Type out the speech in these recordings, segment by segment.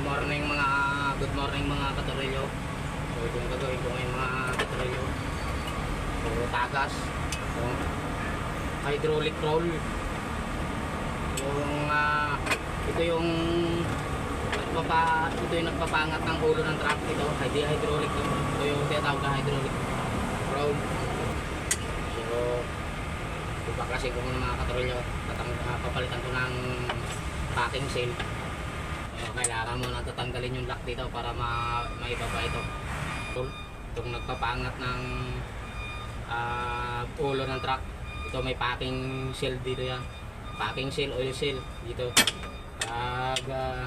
Morning mga good morning mga katorilyo. So ito yung gagawin ko ngayon mga katorilyo. So tagas. So, hydraulic roll. Yung ah, ito yung nagpapa ito yung nagpapangat ng ulo ng truck ito. Hindi hydraulic to. Ito yung tinatawag na hydraulic roll. So ipaklasin ko mga katorilyo. Tatang, ah, papalitan ko ng packing seal. So, kailangan mo na tatanggalin yung lock dito para ma maibaba ito. Ito- Itong nagpapangat ng ah, ulo ng truck. Ito may packing seal dito yan. Packing seal, oil seal dito. Pag ah,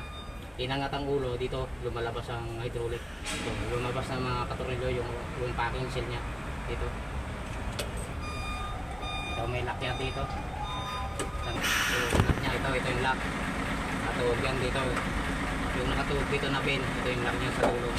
inangat ang ulo dito, lumalabas ang hydraulic. Ito, lumabas na mga katorilyo yung, yung packing seal niya dito. Ito may lock yan dito. Lock niya, ito, ito yung lock. Nakatuhog yan dito. Yung nakatuhog dito na pin, ito yung lock niya sa dulo.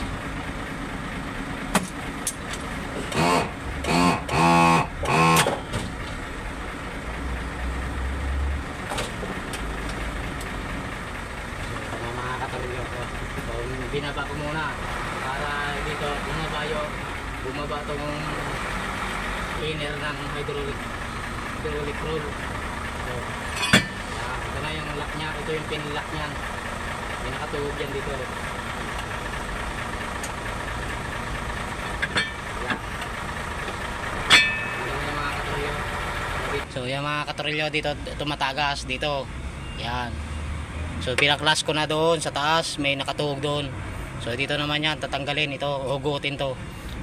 Binaba ko muna para dito bumaba yung bumaba tong inner ng hydraulic hydraulic roll. So, ah, ito na yung lock niya. Ito yung pin lock niyan. May nakatuhog yan dito. Katrilyo? So yung mga katrilyo dito tumatagas dito. Yan. So pinaklas ko na doon sa taas, may nakatuhog doon. So dito naman yan, tatanggalin ito, hugutin to.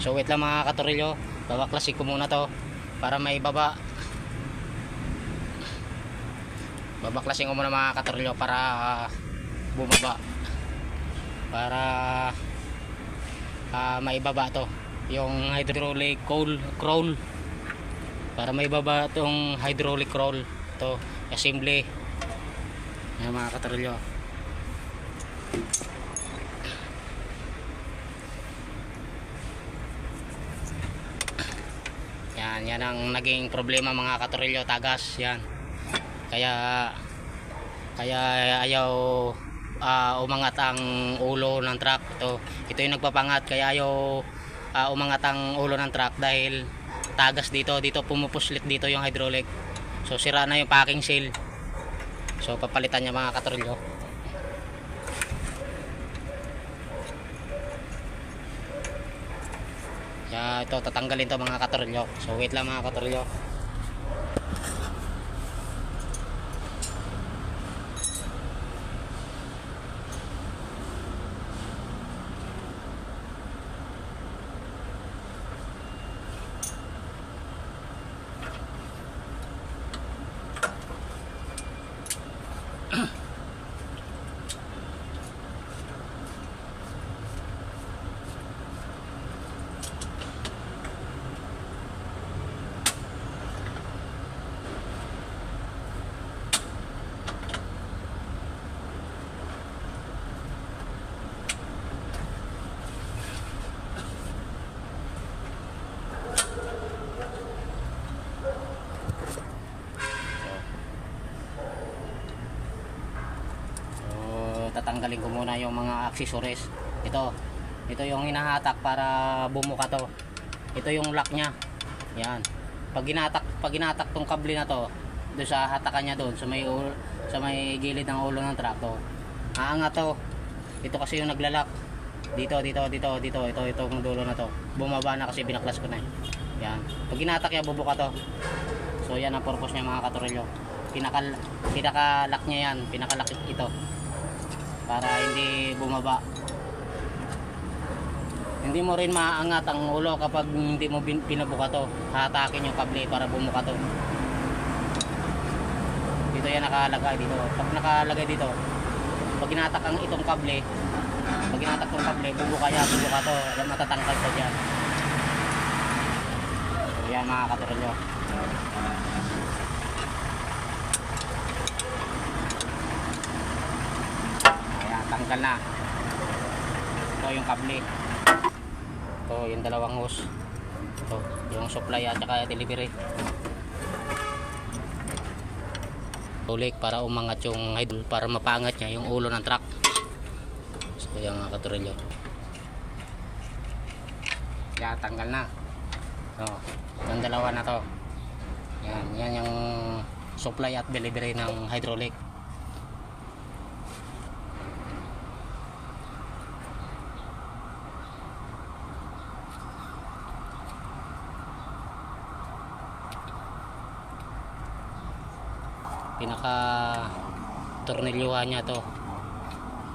So wait lang mga katorilyo, babaklasin ko muna to para maibaba. Babaklasin ko muna mga katorilyo para ah, bumaba. Para ah, maibaba to. Yung hydraulic coal, crawl. Para maibaba tong hydraulic crawl. To, assembly. Yan mga katorilyo. Yan, yan ang naging problema mga katorilyo tagas, yan. Kaya kaya ayaw ah, umangat ang ulo ng truck. Ito, ito yung nagpapangat kaya ayaw ah, umangat ang ulo ng truck dahil tagas dito, dito pumupuslit dito yung hydraulic. So sira na yung packing seal. So papalitan niya mga katorilyo. Kaya ito tatanggalin to mga katorilyo. So wait lang mga katorilyo. So, tatanggalin ko muna yung mga accessories. Ito, ito yung hinahatak para bumuka to. Ito yung lock niya. Yan. Pag ginatak, pag ginatak tong kable na to, doon sa hatakan niya doon, sa may sa may gilid ng ulo ng truck to. Aangat to. Ito kasi yung naglalak. Dito, dito, dito, dito, ito, ito yung dulo na to. Bumaba na kasi binaklas ko na eh. Yan. Pag ginatak yan, bubuka to. So yan ang purpose niya mga katorilyo. Pinaka pinaka-lock niya yan, pinaka-lock ito. Para hindi bumaba. Hindi mo rin maangat ang ulo kapag hindi mo pinubuka to. Hatakin yung kable para bumuka to. Dito yan nakalagay dito. Pag nakalagay dito, pag ginatak ang itong kable, pag ginatak tong kable, bubuka yan, bubuka to. Matatangkal to dyan. Yan mga katorilyo. Ayan, tanggal na. Ito yung kable. Ito yung dalawang hose. Ito, yung supply at saka delivery. Ulik para umangat yung idol para mapangat niya yung ulo ng truck. So, yung mga katurilyo. Kaya tanggal na. So, yung dalawa na to. Yan, yan yung supply at delivery ng hydraulic. Pinaka tornilyuhan niya to.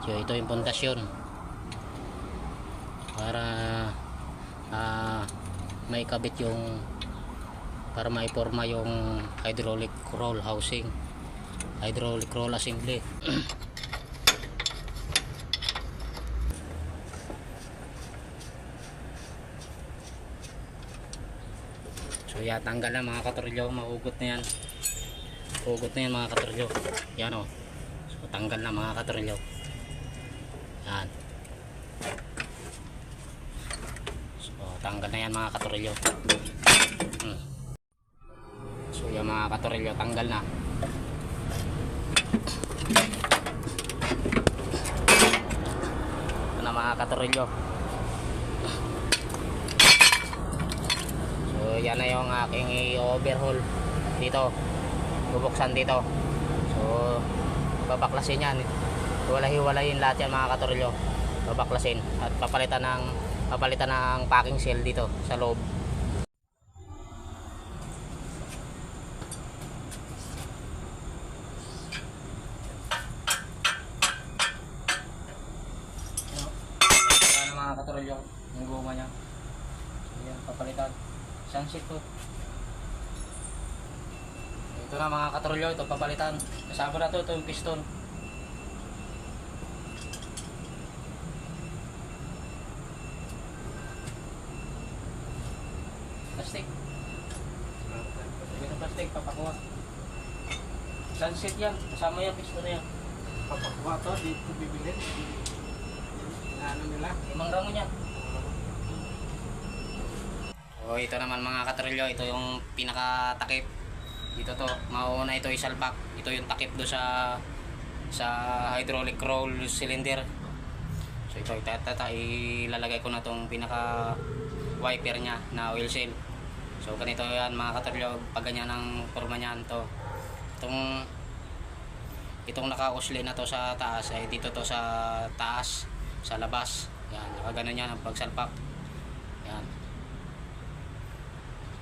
So ito yung pundasyon. Para ah may kabit yung para maiporma yung hydraulic roll housing. Hydraulic roll assembly. So yan tanggal na mga katorilyo maugot na yan Hugot na yan mga katrilyo. Yan o. So, tanggal na mga katrilyo. Yan. So, tanggal na yan mga katrilyo. Hmm. So, yan mga katrilyo, tanggal na. Ito na mga katrilyo. So, yan na yung aking i-overhaul dito bubuksan dito. So babaklasin yan. Hiwalay-hiwalayin lahat yan mga katorilyo babaklasin. At papalitan ng papalitan ng packing seal dito sa loob Ano mga katorilyo yung guma niya so, yan papalitan sunset to ito na mga papalitan. Kasama na to, ito yung piston. Plastic. Ito plastic, papakuha. Sunset yan, kasama yung piston na yan. Papakuha to, dito bibilin. Ano nila? Limang ramo yan. O ito naman mga katrolyo, ito yung pinakatakip dito to mauna ito isalpak ito yung takip do sa sa hydraulic roll cylinder. So ito itatata ilalagay ko na tong pinaka wiper nya na oil seal. So ganito yan mga kataryo pag ganyan ang forma niyan to. Itong itong naka-usli na to sa taas ay dito to sa taas sa labas. Yan nakaganon yan ang pagsalpak. Yan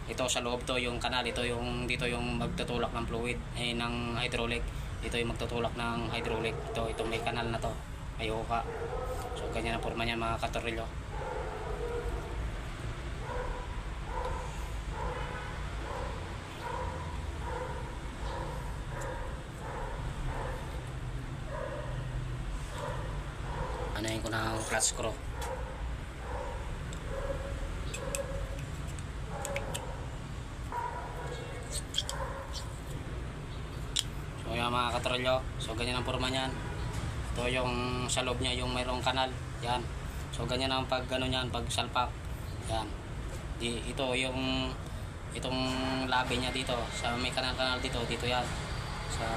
ito sa loob to yung kanal ito yung dito yung magtutulak ng fluid eh ng hydraulic. Ito yung magtutulak ng hydraulic. Ito itong may kanal na to. May uka so ganyan ang forma niya mga katorilyo anayin ko ng clutch screw So katrolyo, so ganyan ang forma niyan. Ito yung sa loob niya yung mayroong kanal. Yan. So ganyan ang pag ano niyan, pag salpak. Yan. Di, ito yung itong labi niya dito sa may kanal-kanal dito, dito yan. Sa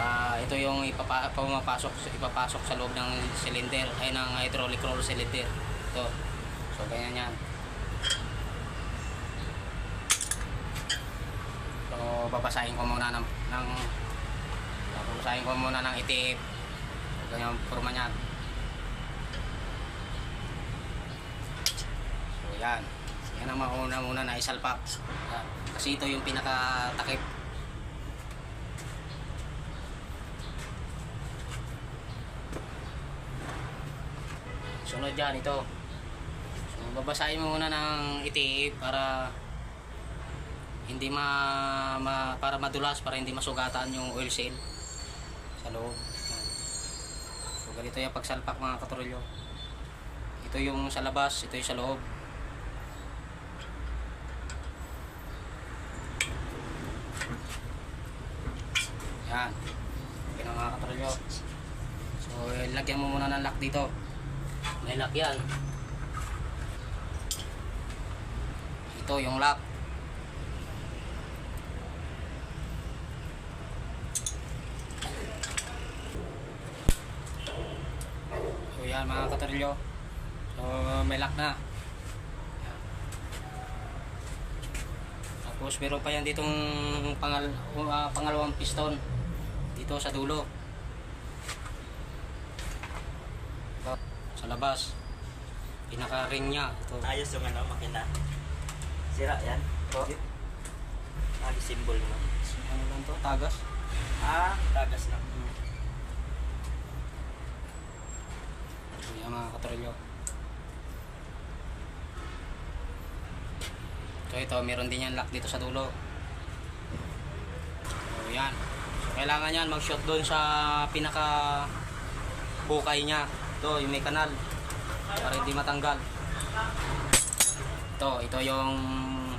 la, ito yung ipapa, ipapasok sa loob ng cylinder ay ng hydraulic roll cylinder. Ito. So ganyan yan. So babasahin ko muna ng, ng Babasahin ko muna ng itif. Ganyan ang forma niyan. So yan. Yan ang mauna muna na isalpak. Yan. Kasi ito yung pinakatakip. Sunod dyan ito. So babasahin muna ng itif para hindi ma, ma para madulas para hindi masugatan yung oil seal loob. So ganito yung pagsalpak mga katrolyo. Ito yung sa labas ito yung sa loob. Yan. Yan ang mga katrolyo. So eh, lagyan mo muna ng lock dito. May lock yan. Ito yung lock So yan mga katorilyo. So, may lock na. Yan. Tapos meron pa yan ditong pangal, uh, pangalawang piston dito sa dulo. Sa labas. Pinaka-ring niya. Ito. Ayos yung ano, makina. Sira yan. Ito. Ah, symbol mo. Ano lang to? Tagas. Ah, tagas na. So, yan mga katorilyo. So ito, meron din yan lock dito sa dulo. So yan. So kailangan yan mag-shot doon sa pinaka bukay niya. Ito, yung may kanal. Para hindi matanggal. Ito, ito yung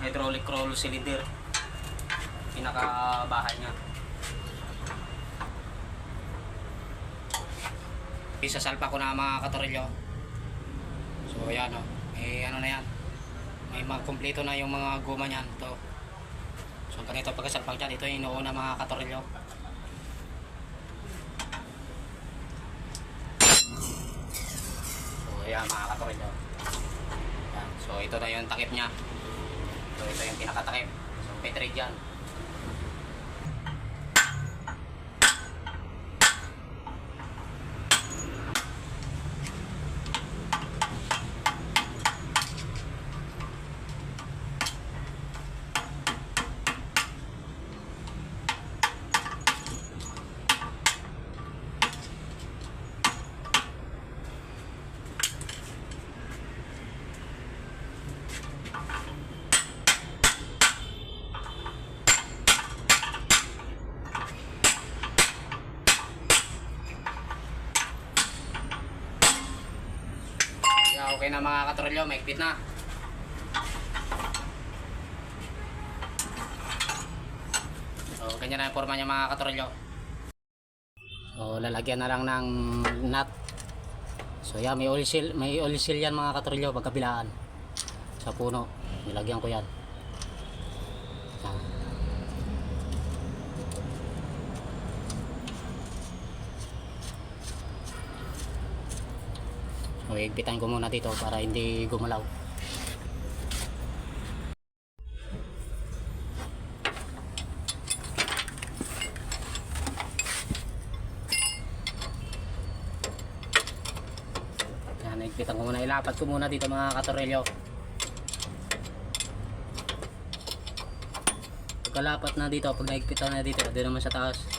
hydraulic roll cylinder. Pinaka bahay niya. Isasalpa ko na mga katorilyo. So yan o. Eh ano na yan. May mga kumpleto na yung mga guma niyan. Ito. So ganito pagkasalpak dyan. Ito yung inuuna mga katorilyo. So yan mga katorilyo. Yan. So ito na yung takip niya. So ito yung pinakatakip. So petrate yan. Okay na mga katrolyo, maigpit na. So, ganyan na yung forma niya mga katrolyo. So, lalagyan na lang ng nut. So, yan, may oil seal, may oil seal yan mga katrolyo, pagkabilaan. Sa puno, nilagyan ko yan. So, higpitan ko muna dito para hindi gumalaw. Yan, higpitan ko muna. Ilapat ko muna dito mga katorelyo. Pagkalapat na dito, pag naigpitan na dito, doon naman sa taas.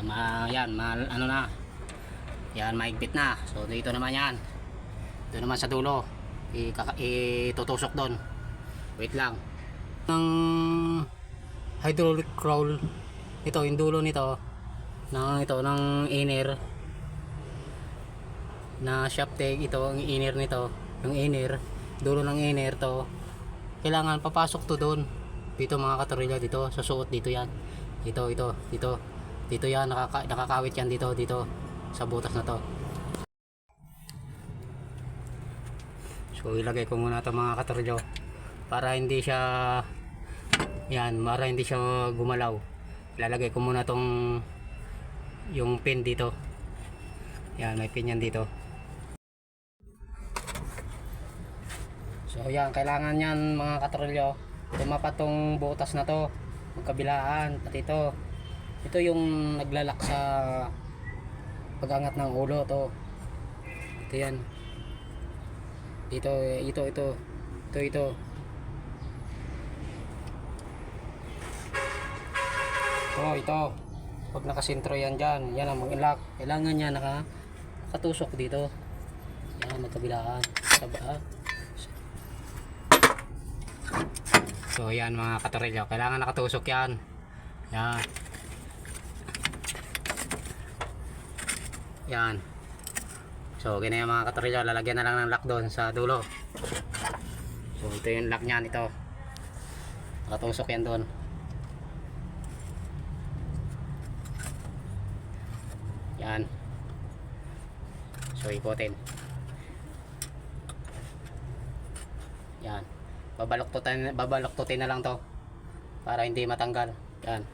Yan, ma, yan, ma, ano na. Yan, maigpit na. So, dito naman yan. Doon naman sa dulo. Itutusok doon. Wait lang. Ng hydraulic roll. Ito, yung dulo nito. Ng ito, ng inner. Na shaft tag. Ito, ang inner nito. Yung inner. Dulo ng inner to. Kailangan papasok to doon. Dito mga katorilya dito. Sa suot dito yan. Dito, ito, dito. Dito yan. Nakaka, nakakawit yan dito, dito. Sa butas na to. So ilagay ko muna ito mga katorjo para hindi siya yan, para hindi siya gumalaw. Ilalagay ko muna tong yung pin dito. Yan, may pin yan dito. So yan, kailangan yan mga katrolyo. Tumapat tong butas na to. Magkabilaan. At ito. Ito yung naglalak sa pagangat ng ulo to. Ito yan. Dito, ito, ito. Ito, ito. Ito, ito. Pag nakasintro yan dyan, yan ang mag-lock. Kailangan niya naka, nakatusok dito. Yan, magkabilaan. Sa baa. So, yan mga katorilyo. Kailangan nakatusok yan. Yan. Yan. So, ganyan yung mga katorilyo. Lalagyan na lang ng lock doon sa dulo. So, ito yung lock niyan. Ito. Nakatusok yan doon. Yan. So, ikutin. Yan. Babaluktutin, babaluktutin na lang to. Para hindi matanggal. Yan.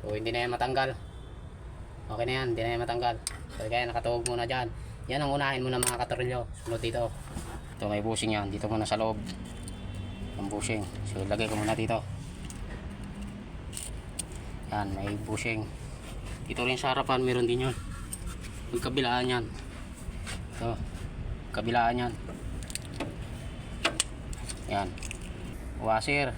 So, hindi na yan matanggal. Okay na yan, hindi na yan matanggal. So, kaya nakatuwag muna dyan. Yan ang unahin muna mga katorilyo. Sunod dito. Ito may bushing yan. Dito muna sa loob. Ang bushing. So, lagay ko muna dito. Yan, may bushing. Dito rin sa harapan, meron din yun. Yung kabilaan yan. Ito. Kabilaan yan. Yan. Washer.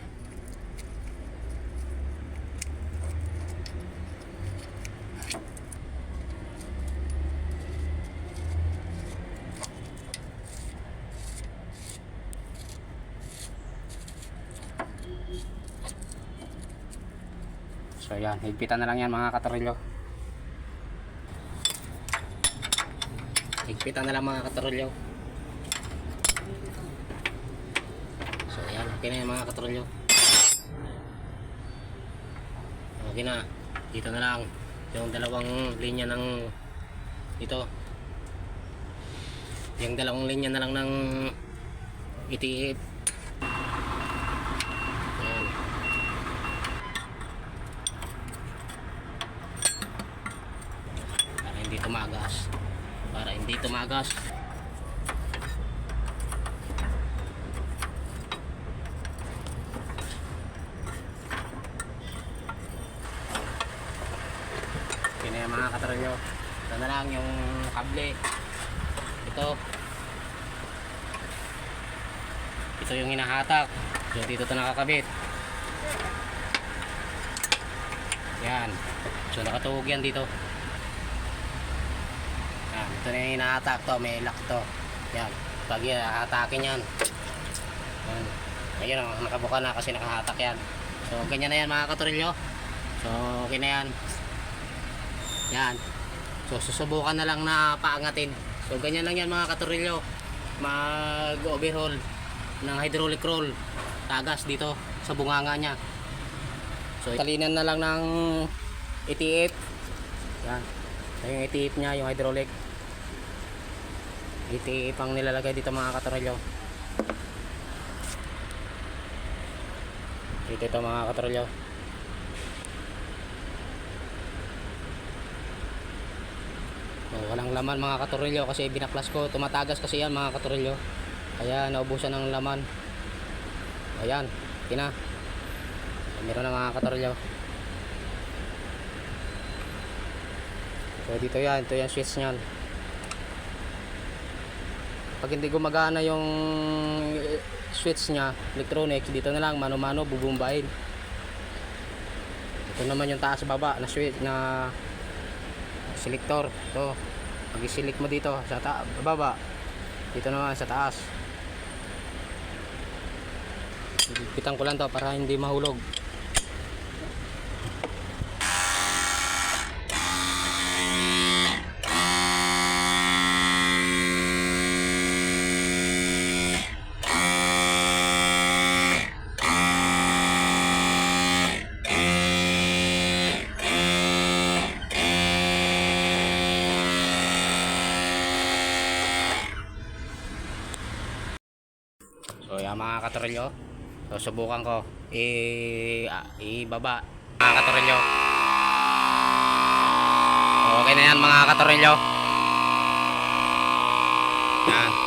So yan, higpitan na lang yan mga katorilyo. Higpitan na lang mga katorilyo. So yan, okay na yan mga katorilyo. Okay na. Dito na lang yung dalawang linya ng ito. Yung dalawang linya na lang ng itiip. Yan. para hindi tumagas para tumagas yun na yung mga katarolyo ito na lang yung kable. Ito. Ito yung hinahatak. So dito ito nakakabit. Yan. So nakatuhog yan dito ito na yung hinahatak to, may lock to. Yan, pag yan, hahatakin yan. Yan. Ayun o, nakabuka na kasi nakahatak yan. So, ganyan na yan mga katorilyo. So, okay na yan. Yan. So, susubukan na lang na paangatin. So, ganyan lang yan mga katorilyo. Mag-overhaul ng hydraulic roll. Tagas dito sa bunganga niya. So, talinan na lang ng itiip. Yan. Ito yung itiip niya, yung hydraulic. Itiip ang nilalagay dito mga katorolyo. Dito ito mga katorolyo. So, walang laman mga katorolyo kasi binaklas ko. Tumatagas kasi yan mga katorolyo. Kaya naubusan ng laman. Ayan, tina. Meron na mga katorolyo. So dito yan, ito yung switch niyan. Pag hindi gumagana yung eh, switch niya, electronics, dito na lang mano-mano bubumbahin. Ito naman yung taas baba na switch na selector. Ito. Pag i-select mo dito sa ta baba, dito naman sa taas. Pitan ko lang to para hindi mahulog. Mga katorilyo. So subukan ko i ah, ibaba mga katorilyo. Okay na yan mga katorilyo. Yan.